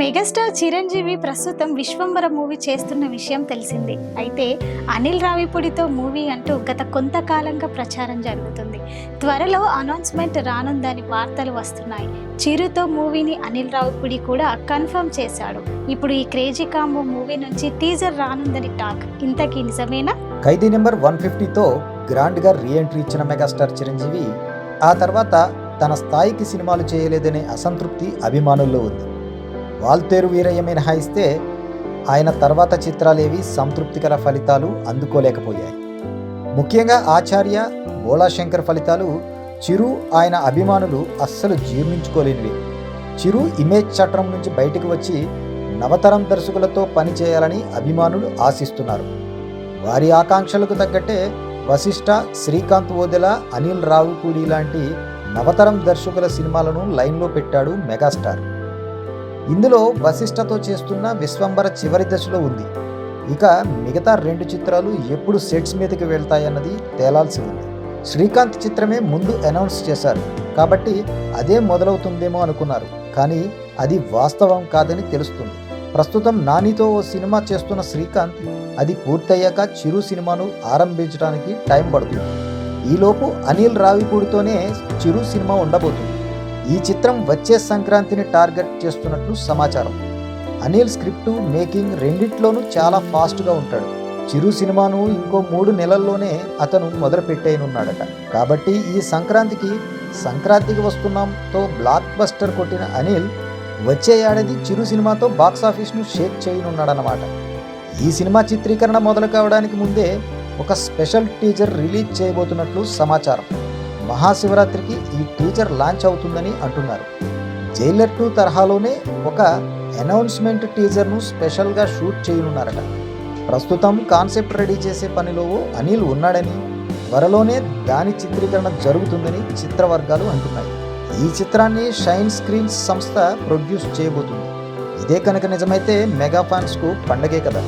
Megastar Chiranjeevi ప్రస్తుతం Vishwambhara movie చేస్తున్న విషయం తెలిసిందే. అయితే అనిల్ రావిపూడితో మూవీ అంటూ గత కొంతకాలంగా ప్రచారం జరుగుతుంది. త్వరలో అనౌన్స్మెంట్ రానుందని వార్తలు వస్తున్నాయి. చిరుతో మూవీని అనిల్ రావిపూడి కూడా కన్ఫర్మ్ చేశాడు. ఇప్పుడు ఈ క్రేజీ కాంబో మూవీ నుంచి టీజర్ రానుందని టాక్. ఇంతకీ నిజమేనా? ఖైదీ నెంబర్ వన్ ఫిఫ్టీతో గ్రాండ్గా రీఎంట్రీ ఇచ్చిన మెగాస్టార్ చిరంజీవి ఆ తర్వాత తన స్థాయికి సినిమాలు చేయలేదనే అసంతృప్తి అభిమానుల్లో ఉంది. వాల్తేరు వీరయ్య మినహాయిస్తే ఆయన తర్వాత చిత్రాలేవి సంతృప్తికర ఫలితాలు అందుకోలేకపోయాయి. ముఖ్యంగా ఆచార్య బోళాశంకర్ ఫలితాలు చిరు ఆయన అభిమానులు అస్సలు జీర్ణించుకోలేనివి. చిరు ఇమేజ్ చట్రం నుంచి బయటకు వచ్చి నవతరం దర్శకులతో పనిచేయాలని అభిమానులు ఆశిస్తున్నారు. వారి ఆకాంక్షలకు తగ్గట్టే వశిష్ఠ శ్రీకాంత్ ఓదెల అనిల్ రావుపూడి లాంటి నవతరం దర్శకుల సినిమాలను లైన్లో పెట్టాడు మెగాస్టార్. ఇందులో వశిష్ఠతో చేస్తున్న విశ్వంబర చివరి దశలో ఉంది. ఇక మిగతా రెండు చిత్రాలు ఎప్పుడు సెట్స్ మీదకి వెళ్తాయన్నది తేలాల్సి ఉంది. శ్రీకాంత్ చిత్రమే ముందు అనౌన్స్ చేశారు. కాబట్టి అదే మొదలవుతుందేమో అనుకున్నారు. కానీ అది వాస్తవం కాదని తెలుస్తుంది. ప్రస్తుతం నానితో ఓ సినిమా చేస్తున్న శ్రీకాంత్ అది పూర్తయ్యాక చిరు సినిమాను ఆరంభించడానికి టైం పడుతుంది. ఈలోపు అనిల్ రావిపూడితోనే చిరు సినిమా ఉండబోతుంది. ఈ చిత్రం వచ్చే సంక్రాంతిని టార్గెట్ చేస్తున్నట్లు సమాచారం. అనిల్ స్క్రిప్ట్ మేకింగ్ రెండిట్లోనూ చాలా ఫాస్ట్గా ఉంటాడు. చిరు సినిమాను ఇంకో మూడు నెలల్లోనే అతను మొదలుపెట్టేయనున్నాడట. కాబట్టి ఈ సంక్రాంతికి సంక్రాంతికి వస్తున్నాంతో బ్లాక్ బస్టర్ కొట్టిన అనిల్ వచ్చే ఏడాది చిరు సినిమాతో బాక్సాఫీస్ను షేక్ చేయనున్నాడనమాట ఈ సినిమా చిత్రీకరణ మొదలు కావడానికి ముందే ఒక స్పెషల్ టీజర్ రిలీజ్ చేయబోతున్నట్లు సమాచారం. మహాశివరాత్రికి ఈ టీజర్ లాంచ్ అవుతుందని అంటున్నారు. జైలర్ టూ తరహాలోనే ఒక అనౌన్స్మెంట్ టీజర్ను స్పెషల్గా షూట్ చేయనున్నారట. ప్రస్తుతం కాన్సెప్ట్ రెడీ చేసే పనిలో అనిల్ ఉన్నాడని త్వరలోనే దాని చిత్రీకరణ జరుగుతుందని చిత్రవర్గాలు అంటున్నాయి. ఈ చిత్రాన్ని షైన్ స్క్రీన్స్ సంస్థ ప్రొడ్యూస్ చేయబోతుంది. ఇదే కనుక నిజమైతే మెగా ఫ్యాన్స్కు పండగే కదా.